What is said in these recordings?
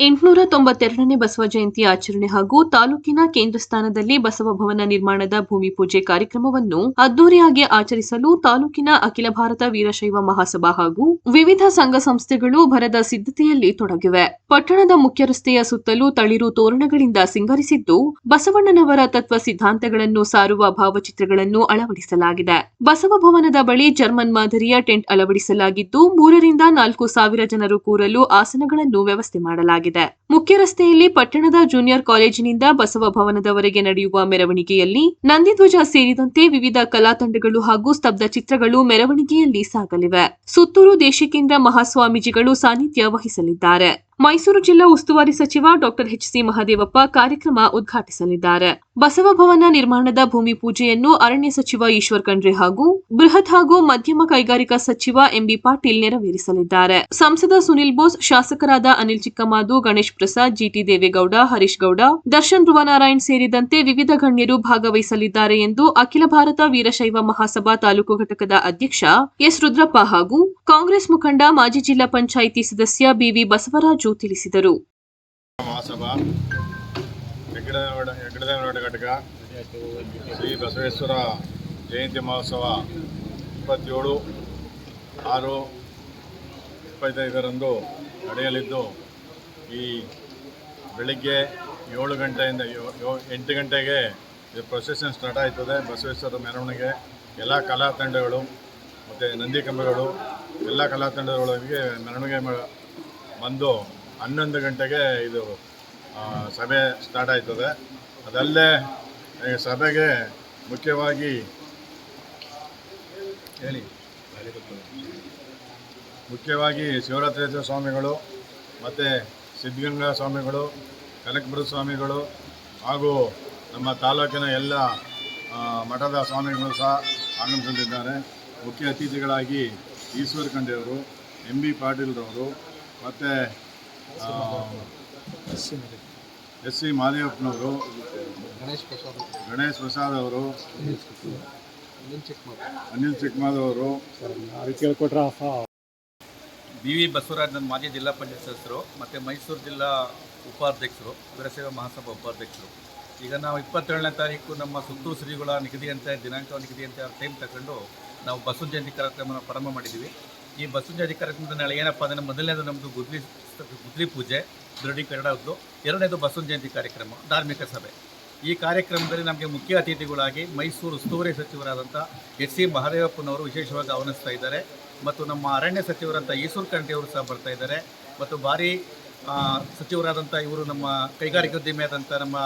ಎಂಟುನೂರ ತೊಂಬತ್ತೆರಡನೇ ಬಸವ ಜಯಂತಿ ಆಚರಣೆ ಹಾಗೂ ತಾಲೂಕಿನ ಕೇಂದ್ರ ಸ್ಥಾನದಲ್ಲಿ ಬಸವ ಭವನ ನಿರ್ಮಾಣದ ಭೂಮಿ ಪೂಜೆ ಕಾರ್ಯಕ್ರಮವನ್ನು ಅದ್ದೂರಿಯಾಗಿ ಆಚರಿಸಲು ತಾಲೂಕಿನ ಅಖಿಲ ಭಾರತ ವೀರಶೈವ ಮಹಾಸಭಾ ಹಾಗೂ ವಿವಿಧ ಸಂಘ ಸಂಸ್ಥೆಗಳು ಭರದ ಸಿದ್ಧತೆಯಲ್ಲಿ ತೊಡಗಿವೆ. ಪಟ್ಟಣದ ಮುಖ್ಯ ರಸ್ತೆಯ ಸುತ್ತಲೂ ತಳಿರು ತೋರಣಗಳಿಂದ ಸಿಂಗರಿಸಿದ್ದು, ಬಸವಣ್ಣನವರ ತತ್ವ ಸಿದ್ಧಾಂತಗಳನ್ನು ಸಾರುವ ಭಾವಚಿತ್ರಗಳನ್ನು ಅಳವಡಿಸಲಾಗಿದೆ. ಬಸವ ಭವನದ ಬಳಿ ಜರ್ಮನ್ ಮಾದರಿಯ ಟೆಂಟ್ ಅಳವಡಿಸಲಾಗಿದ್ದು, ಮೂರರಿಂದ ನಾಲ್ಕು ಸಾವಿರ ಜನರು ಕೂರಲು ಆಸನಗಳನ್ನು ವ್ಯವಸ್ಥೆ ಮಾಡಲಾಗಿದೆ. ಮುಖ್ಯ ರಸ್ತೆಯಲ್ಲಿ ಪಟ್ಟಣದ ಜೂನಿಯರ್ ಕಾಲೇಜಿನಿಂದ ಬಸವ ಭವನದವರೆಗೆ ನಡೆಯುವ ಮೆರವಣಿಗೆಯಲ್ಲಿ ನಂದಿಧ್ವಜ ಸೇರಿದಂತೆ ವಿವಿಧ ಕಲಾ ತಂಡಗಳು ಹಾಗೂ ಸ್ತಬ್ಧ ಚಿತ್ರಗಳು ಮೆರವಣಿಗೆಯಲ್ಲಿ ಸಾಗಲಿವೆ. ಸುತ್ತೂರು ದೇಶಿಕೇಂದ್ರ ಮಹಾಸ್ವಾಮೀಜಿಗಳು ಸಾನ್ನಿಧ್ಯ ವಹಿಸಲಿದ್ದಾರೆ. ಮೈಸೂರು ಜಿಲ್ಲಾ ಉಸ್ತುವಾರಿ ಸಚಿವ ಡಾಕ್ಟರ್ ಎಚ್ಸಿ ಮಹದೇವಪ್ಪ ಕಾರ್ಯಕ್ರಮ ಉದ್ಘಾಟಿಸಲಿದ್ದಾರೆ. ಬಸವ ಭವನ ನಿರ್ಮಾಣದ ಭೂಮಿ ಪೂಜೆಯನ್ನು ಅರಣ್ಯ ಸಚಿವ ಈಶ್ವರ್ ಖಂಡ್ರೆ ಹಾಗೂ ಬೃಹತ್ ಹಾಗೂ ಮಧ್ಯಮ ಕೈಗಾರಿಕಾ ಸಚಿವ ಎಂಬಿ ಪಾಟೀಲ್ ನೆರವೇರಿಸಲಿದ್ದಾರೆ. ಸಂಸದ ಸುನಿಲ್ ಬೋಸ್, ಶಾಸಕರಾದ ಅನಿಲ್ ಚಿಕ್ಕಮಾದು, ಗಣೇಶ್ ಪ್ರಸಾದ್ ಜಿಟಿ ದೇವೇಗೌಡ, ಹರೀಶ್ ಗೌಡ, ದರ್ಶನ್ ಧ್ರುವನಾರಾಯಣ್ ಸೇರಿದಂತೆ ವಿವಿಧ ಗಣ್ಯರು ಭಾಗವಹಿಸಲಿದ್ದಾರೆ ಎಂದು ಅಖಿಲ ಭಾರತ ವೀರಶೈವ ಮಹಾಸಭಾ ತಾಲೂಕು ಘಟಕದ ಅಧ್ಯಕ್ಷ ಎಸ್ ರುದ್ರಪ್ಪ ಹಾಗೂ ಕಾಂಗ್ರೆಸ್ ಮುಖಂಡ ಮಾಜಿ ಜಿಲ್ಲಾ ಪಂಚಾಯಿತಿ ಸದಸ್ಯ ಬಿವಿ ಬಸವರಾಜು ತಿಳಿಸಿದರು. ಮಹಾಸಭಾ ಶ್ರೀ ಬಸವೇಶ್ವರ ಜಯಂತಿ ಮಹೋತ್ಸವ ಇಪ್ಪತ್ತೇಳು, ಆರು, ಇಪ್ಪತ್ತೈದರಂದು ನಡೆಯಲಿದ್ದು, ಈ ಬೆಳಿಗ್ಗೆ ಏಳು ಗಂಟೆಯಿಂದ ಎಂಟು ಗಂಟೆಗೆ ಇದು ಪ್ರೊಸೆಷನ್ ಸ್ಟಾರ್ಟ್ ಆಯ್ತದೆ. ಬಸವೇಶ್ವರ ಮೆರವಣಿಗೆ, ಎಲ್ಲ ಕಲಾ ತಂಡಗಳು ಮತ್ತು ನಂದಿ ಕಂಬಗಳು, ಎಲ್ಲ ಕಲಾ ಮೆರವಣಿಗೆ ಬಂದು ಹನ್ನೊಂದು ಗಂಟೆಗೆ ಇದು ಸಭೆ ಸ್ಟಾರ್ಟ್ ಆಯ್ತದೆ. ಅದಲ್ಲೇ ಸಭೆಗೆ ಮುಖ್ಯವಾಗಿ ಹೇಳಿ. ಮುಖ್ಯವಾಗಿ ಶಿವರಾತ್ರೇಶ್ವರ ಸ್ವಾಮಿಗಳು, ಮತ್ತು ಸಿದ್ಧಗಂಗಾ ಸ್ವಾಮಿಗಳು, ಕನಕಪುರ ಸ್ವಾಮಿಗಳು, ಹಾಗೂ ನಮ್ಮ ತಾಲೂಕಿನ ಎಲ್ಲ ಮಠದ ಸ್ವಾಮಿಗಳು ಸಹ ಆಗಮಿಸಲಿದ್ದಾರೆ. ಮುಖ್ಯ ಅತಿಥಿಗಳಾಗಿ ಈಶ್ವರ್ ಖಂಡೆಯವರು ಎಂ ಬಿ ಪಾಟೀಲ್ರವರು, ಮತ್ತು ಎಸ್ ಸಿ ಮಾದೇವಪ್ಪನವರು ಗಣೇಶ್ ಪ್ರಸಾದ್ ಅವರು. ಅನಿಲ್ ಚಿಕ್ಮಾದವರು ಬಿ ವಿ ಬಸವರಾಜ್ ನನ್ನ ಮಾಜಿ ಜಿಲ್ಲಾ ಪಂಚಾಯತ್ ಸದಸ್ಯರು ಮತ್ತು ಮೈಸೂರು ಜಿಲ್ಲಾ ಉಪಾಧ್ಯಕ್ಷರು ಪುರಸೇವಾ ಮಹಾಸಭಾ ಉಪಾಧ್ಯಕ್ಷರು. ಈಗ ನಾವು ಇಪ್ಪತ್ತೇಳನೇ ತಾರೀಕು ನಮ್ಮ ಸುತ್ತೂರು ಶ್ರೀಗಳ ನಿಗದಿಯಂತೆ ದಿನಾಂಕ ನಿಗದಿಯಂತೆ ಟೈಮ್ ತಗೊಂಡು ನಾವು ಬಸವ ಜಯಂತಿ ಕಾರ್ಯಕ್ರಮನ ಪ್ರಾರಂಭ ಮಾಡಿದ್ದೀವಿ. ಈ ಬಸವ ಜಯಂತಿ ಕಾರ್ಯಕ್ರಮದ ನಾಳೆ ಏನಪ್ಪ ಅಂದರೆ ಮೊದಲನೇದು ನಮ್ಮದು ಗುದ್ಲಿ ಗುದ್ಲಿ ಪೂಜೆ, ದೃಢೀಕರಣದ್ದು. ಎರಡನೇದು ಬಸವ ಜಯಂತಿ ಕಾರ್ಯಕ್ರಮ, ಧಾರ್ಮಿಕ ಸಭೆ. ಈ ಕಾರ್ಯಕ್ರಮದಲ್ಲಿ ನಮಗೆ ಮುಖ್ಯ ಅತಿಥಿಗಳಾಗಿ ಮೈಸೂರು ಉಸ್ತುವಾರಿ ಸಚಿವರಾದಂಥ ಎಸ್ ಸಿ ಮಹಾದೇವಪ್ಪನವರು ವಿಶೇಷವಾಗಿ ಆಹ್ವಾನಿಸ್ತಾ ಇದ್ದಾರೆ. ಮತ್ತು ನಮ್ಮ ಅರಣ್ಯ ಸಚಿವರಂಥ ಈಸೂರು ಖಂಡಿಯವರು ಸಹ ಬರ್ತಾ ಇದ್ದಾರೆ. ಮತ್ತು ಭಾರಿ ಸಚಿವರಾದಂಥ ಇವರು ನಮ್ಮ ಕೈಗಾರಿಕೋದ್ಯಮಿ ಆದಂಥ ನಮ್ಮ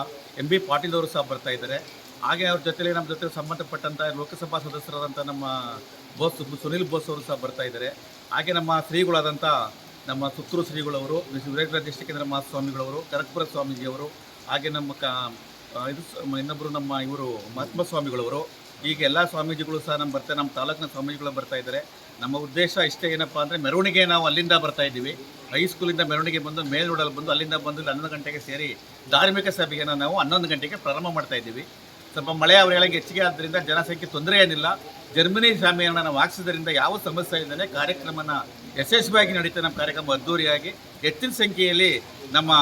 ಎಂ ಬಿ ಪಾಟೀಲ್ ಅವರು ಸಹ ಬರ್ತಾ ಇದ್ದಾರೆ. ಹಾಗೆ ಅವ್ರ ಜೊತೆಲಿ ನಮ್ಮ ಜೊತೆ ಸಂಬಂಧಪಟ್ಟಂಥ ಲೋಕಸಭಾ ಸದಸ್ಯರಾದಂಥ ನಮ್ಮ ಬೋಸ್ ಸುನಿಲ್ ಬೋಸ್ ಅವರು ಸಹ ಬರ್ತಾ ಇದ್ದಾರೆ. ಹಾಗೆ ನಮ್ಮ ಶ್ರೀಗಳಾದಂಥ ನಮ್ಮ ಸುತ್ತೂರು ಶ್ರೀಗಳವರು ವೀರೇಂದ್ರ ದೇಶಿಕೇಂದ್ರ ಮಹಾಸ್ವಾಮಿಗಳವರು ಕರಕ್ಪುರ ಸ್ವಾಮೀಜಿಯವರು, ಹಾಗೆ ನಮ್ಮ ಕ ಇದು ಇನ್ನೊಬ್ಬರು ನಮ್ಮ ಇವರು ಮಹಾತ್ಮ ಸ್ವಾಮಿಗಳವರು. ಈಗ ಎಲ್ಲ ಸ್ವಾಮೀಜಿಗಳು ಸಹ ನಮ್ಮ ಬರ್ತಾರೆ ನಮ್ಮ ತಾಲೂಕಿನ ಸ್ವಾಮೀಜಿಗಳು ಬರ್ತಾ ಇದ್ದಾರೆ. ನಮ್ಮ ಉದ್ದೇಶ ಇಷ್ಟೇ ಏನಪ್ಪ ಅಂದರೆ ಮೆರವಣಿಗೆ ನಾವು ಅಲ್ಲಿಂದ ಬರ್ತಾ ಇದ್ದೀವಿ. ಹೈಸ್ಕೂಲಿಂದ ಮೆರವಣಿಗೆ ಬಂದು ಮೇಲ್ನೋಡಲು ಬಂದು ಅಲ್ಲಿಂದ ಬಂದು ಹನ್ನೊಂದು ಗಂಟೆಗೆ ಸೇರಿ ಧಾರ್ಮಿಕ ಸಭೆಯನ್ನು ನಾವು ಹನ್ನೊಂದು ಗಂಟೆಗೆ ಪ್ರಾರಂಭ ಮಾಡ್ತಾ ಇದ್ದೀವಿ. ಸ್ವಲ್ಪ ಮಳೆ ಅವರೆಗಳಿಗೆ ಹೆಚ್ಚಿಗೆ ಆದ್ದರಿಂದ ಜನಸಂಖ್ಯೆ ತೊಂದರೆ ಏನಿಲ್ಲ. ಜರ್ಮನಿ ಶಾಮಿಯನ್ನು ನಾವು ಯಾವ ಸಮಸ್ಯೆ ಇಲ್ಲದೆ ಕಾರ್ಯಕ್ರಮನ ಯಶಸ್ವಿಯಾಗಿ ನಡೀತಾ ನಮ್ಮ ಕಾರ್ಯಕ್ರಮ ಅದ್ದೂರಿಯಾಗಿ. ಹೆಚ್ಚಿನ ಸಂಖ್ಯೆಯಲ್ಲಿ ನಮ್ಮ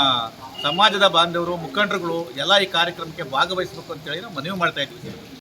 ಸಮಾಜದ ಬಾಂಧವರು, ಮುಖಂಡರುಗಳು ಎಲ್ಲ ಈ ಕಾರ್ಯಕ್ರಮಕ್ಕೆ ಭಾಗವಹಿಸಬೇಕು ಅಂತೇಳಿ ನಾವು ಮನವಿ ಮಾಡ್ತಾ ಇದ್ದೀವಿ